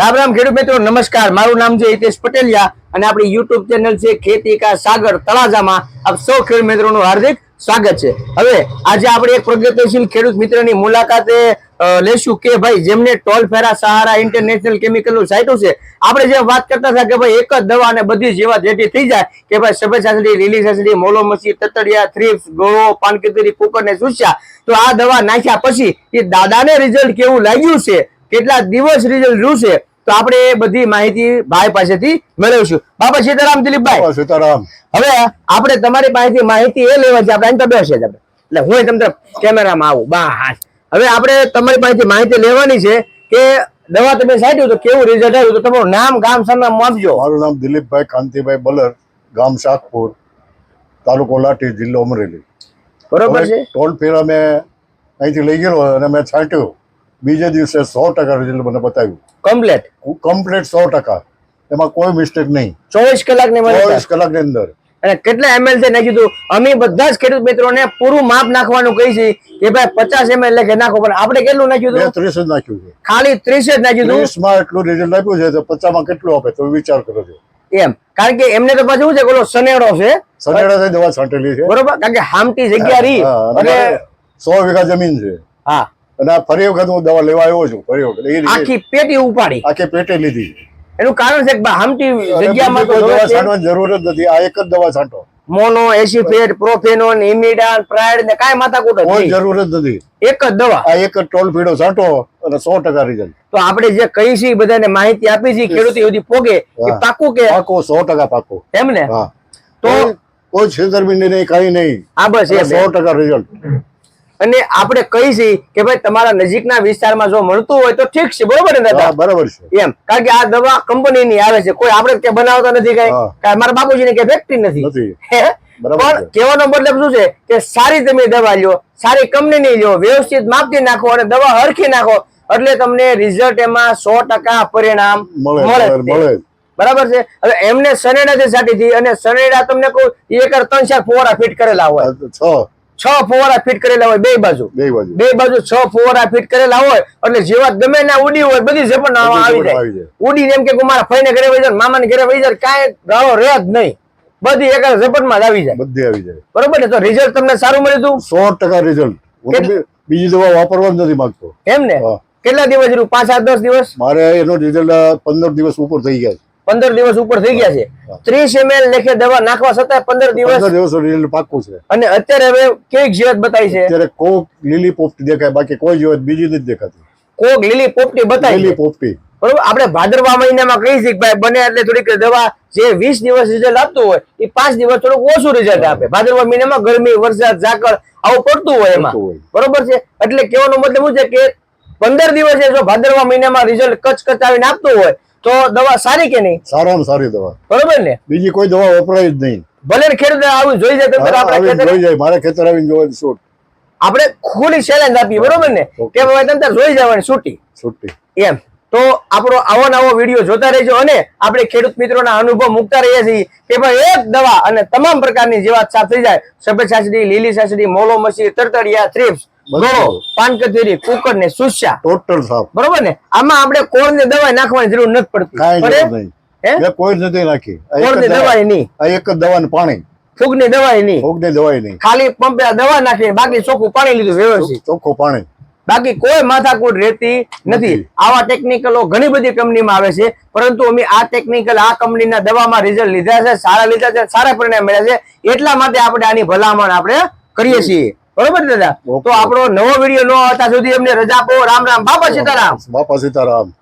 રામ રામ ખેડૂત મિત્રો, નમસ્કાર. મારું નામ છે હિતેશ પટેલિયા અને આપણી યુટ્યુબ ચેનલ છે ખેતી કા સાગર તળાજામાં આપ સૌ ખેડૂત મિત્રોનું હાર્દિક સ્વાગત છે. હવે આજે આપણે એક પ્રગતિશીલ ખેડૂત મિત્રની મુલાકાતે લેશું કે ભાઈ જેમને ટોલ ફેરા સહારા ઇન્ટરનેશનલ કેમિકલનું સાઇટું છે, આપણે જે વાત કરતા હતા કે ભાઈ એક જ દવા અને બધી જેવા જેટી થઈ જાય કે ભાઈ સફેદ સાસડી લીલી સાસડી મોલો મસી, તતડિયા થ્રીપ્સ ગોળો, પાનકેતરી કુકર ને સુસ્યા, તો આ દવા નાખ્યા પછી એ દાદાને રિઝલ્ટ કેવું લાગ્યું છે? કેટલા દિવસ રિઝલ્ટ રહ્યું છે તો આપણે એ બધી માહિતી ભાઈ પાસેથી મેળવીશું. બાપા સીતારામ દિલીપભાઈ. સીતારામ. હવે આપણે તમારી પાસેથી માહિતી એ લેવા છે આપણે અહીં તો બેસે જ આપણે. એટલે હું તમને કેમેરામાં આવું બા હા હવે આપણે તમારી પાસેથી માહિતી લેવાની છે કે દવા તમે સાંટ્યું તો કેવું રિઝલ્ટ આવ્યું તો તમારું નામ ગામ સરનામું આપજો. મારું નામ દિલીપભાઈ કાંતિભાઈ બલર ગામ શાકપુર તાલુકો લાઠી જિલ્લો અમરેલી. બરોબર છે? ટોલ ફેરા મેં અહીંથી લઈ ગયેલો અને મેં છાંટ્યો. બીજે દિવસે સો ટકા રિઝલ્ટ મને બતાવ્યું. કમ્પ્લેટ કમ્પ્લેટ સો ટકા. એમાં કોઈ મિસ્ટેક નહીં. ચોવીસ કલાકની ચોવીસ કલાકની અંદર. અને કેટલા એમએલ છે નાખી કીધું અમે બધા જ ખેડૂત મિત્રોને પૂરું માપ નાખવાનું કહી છે કે ભાઈ પચાસ એમએલ લેખે નાખો. પણ આપણે કેટલું નાખ્યું હતું? ત્રીસ જ નાખ્યું છે. ખાલી ત્રીસ જ નાખ્યું હતું? માં એટલું રિઝલ્ટ આપ્યું છે તો પચાસમાં કેટલું આપે? તો વિચાર કરો છો. એમ. કારણ કે એમને તો પાછું છે ઓલો સનેડો છે? સનેડાથી દવા છાંટેલી છે. બરોબર? કારણ કે હામટી જગ્યા રહી. અને અને સો વીઘા જમીન છે. હા. અને આ ફરી વખત હું દવા લેવા આવ્યો છું ફરી વખત. આખી પેટી ઉપાડી. આખી પેટી લીધી. એનું કારણ છે કે હામટી જગ્યામાં તો દવા છાંટવાની જરૂર જ નથી. આ એક જ દવા છાંટો. મોનો એસિફેટ પ્રોફેનોન ઇમિડાન પ્રાઇડ ને કાંઈ માથાકૂટ કોઈ જરૂર જ નથી. એક જ દવા. આ એક જ ટોલ પીડો છાંટો અને સો ટકા રિઝલ્ટ તો આપણે જે કહી છે બધાને માહિતી આપી છે ખેડૂતો સુધી પોગે કે પાકું કે? પાકો સો ટકા પાકો. એમ ને હા. તો કોઈ- છેતરપિંડી નહીં કઈ નહીં. આ બસ એમ સો ટકા રિઝલ્ટ અને આપણે કહી છે કે ભાઈ તમારા નજીકના વિસ્તારમાં જો મળતું હોય તો ઠીક છે બરોબર ને દાદા? બરોબર છે. એમ કારણ કે આ દવા કંપનીની આવે છે કોઈ આપણે કે બનાવતા નથી કઈ. કાંઈ મારા બાપુજીની કે ફેક્ટરી નથી. પણ. કહેવાનો મતલબ શું છે કે સારી તમે દવા લ્યો સારી કંપનીની લ્યો વ્યવસ્થિત માપથી નાખો અને દવા હરખી નાખો એટલે તમને રિઝલ્ટ એમાં સો ટકા પરિણામ મળે. બરાબર છે? હવે એમને સનેડા જે સાટી હતી અને સનેડા તમને કહું એક ત્રણ ચાર ફોરા ફિટ કરેલા હોય. છ ફુવારા ફિટ કરેલા હોય બે બાજુ. બે બાજુ. બે બાજુ છ ફુવારા ફિટ કરેલા હોય એટલે જેવા ગમે ના ઉડી હોય બધી બધી આવી જાય. આવી ઉડી એમ કે મારા ફઈને ઘરે વહી જાય મામાને ઘરે વહી જાય કાંઈ ગાળો રહે જ નહીં. બધી એક ઝપટમાં જ આવી જાય. બધી આવી જાય. બરોબર ને? તો રિઝલ્ટ તમને સારું મળ્યું હતું સો ટકા રિઝલ્ટ? બીજી દવા વાપરવા જ નથી માંગતો. એમ ને? કેટલા દિવસ રહ્યું પાંચ આઠ દસ દિવસ? મારે એનો રિઝલ્ટ પંદર દિવસ ઉપર થઈ ગયા છે. પંદર દિવસ ઉપર થઈ ગયા છે. ત્રીસ એમએલ લેખે દવા નાખવા છતાં પંદર દિવસ દિવસ રિઝલ્ટ પાક્કું છે. અને અત્યારે હવે કેવી જીવત બતાવી છે? અત્યારે કોક લીલી પોપટી દેખાય બાકી કોઈ જીવત બીજી નથી દેખાતી. કોક લીલી પોપટી બતાવી લીલી પોપટી. બરોબર? આપણે ભાદરવા મહિનામાં કહી છે ભાઈ બને એટલે થોડીક દવા જે વીસ દિવસ રિઝલ્ટ આપતું હોય એ પાંચ દિવસ થોડુંક ઓછું રિઝલ્ટ આપે. ભાદરવા મહિનામાં ગરમી વરસાદ ઝાકળ આવું પડતું હોય એમાં. બરોબર છે? એટલે કહેવાનો મતલબ શું છે કે પંદર દિવસે જો ભાદરવા મહિનામાં રિઝલ્ટ કચ કચાવીને આપતું હોય તો દવા સારી કે નહીં? સારામાં સારી દવા. બરોબર ને? બીજી કોઈ દવા વપરાય જ નહીં. ભલે ખેડૂતો આવું જોઈ જાય તો આપણે જોઈ જાય. મારે ખેતર આવીને જોવાની છૂટ. આપણે ખુલ્લી ચેલેન્જ આપીએ બરોબર ને. કે ભાઈ તમે જોઈ જવાની છૂટી. છૂટી. એમ. તો આપણો આવો નવો વીડિયો જોતા રહેજો અને આપણે ખેડૂત મિત્રોના અનુભવ મૂકતા રહીએ છીએ કે ભાઈ એક દવા અને તમામ પ્રકારની જીવાત સાફ થઈ જાય. સફેદ સાસડી લીલી સાસડી મોલો મસી તરતડિયા થ્રીપ્સ બધું. ગોળો પાનકથેરી કુકર ને સુસ્યા. ટોટલ સાફ. બરોબર ને? આમાં આપણે કોણ ને દવા નાખવાની જરૂર નથી પડતી. કાંઈ પડે? જરૂર નહીં. હે? મેં કોઈ નથી નાખી કોણ જ દવા- નહીં. એક જ દવા પાણી. ફૂગની દવાય નહીં. ફૂગની દવાઈ નહીં. ખાલી પંપે દવા નાખી બાકી ચોખ્ખું પાણી લીધું વ્યવસ્થિત. ચોખ્ખું પાણી. બાકી કોઈ માથાકૂટ રહેતી નથી. નથી. આવા ટેકનિકલો ઘણી બધી કંપનીમાં આવે છે. પરંતુ અમે આ ટેકનિકલ આ કંપનીના દવામાં રિઝલ્ટ લીધા છે સારા લીધા છે સારા પરિણામ મળ્યા છે. એટલા માટે આપણે આની ભલામણ આપણે કરીએ છીએ. બરોબર દાદા? તો આપણો નવો વીડિયો ન હતા સુધી અમને રજા આપો. રામ રામ. બાપા સીતારામ. બાપા સીતારામ.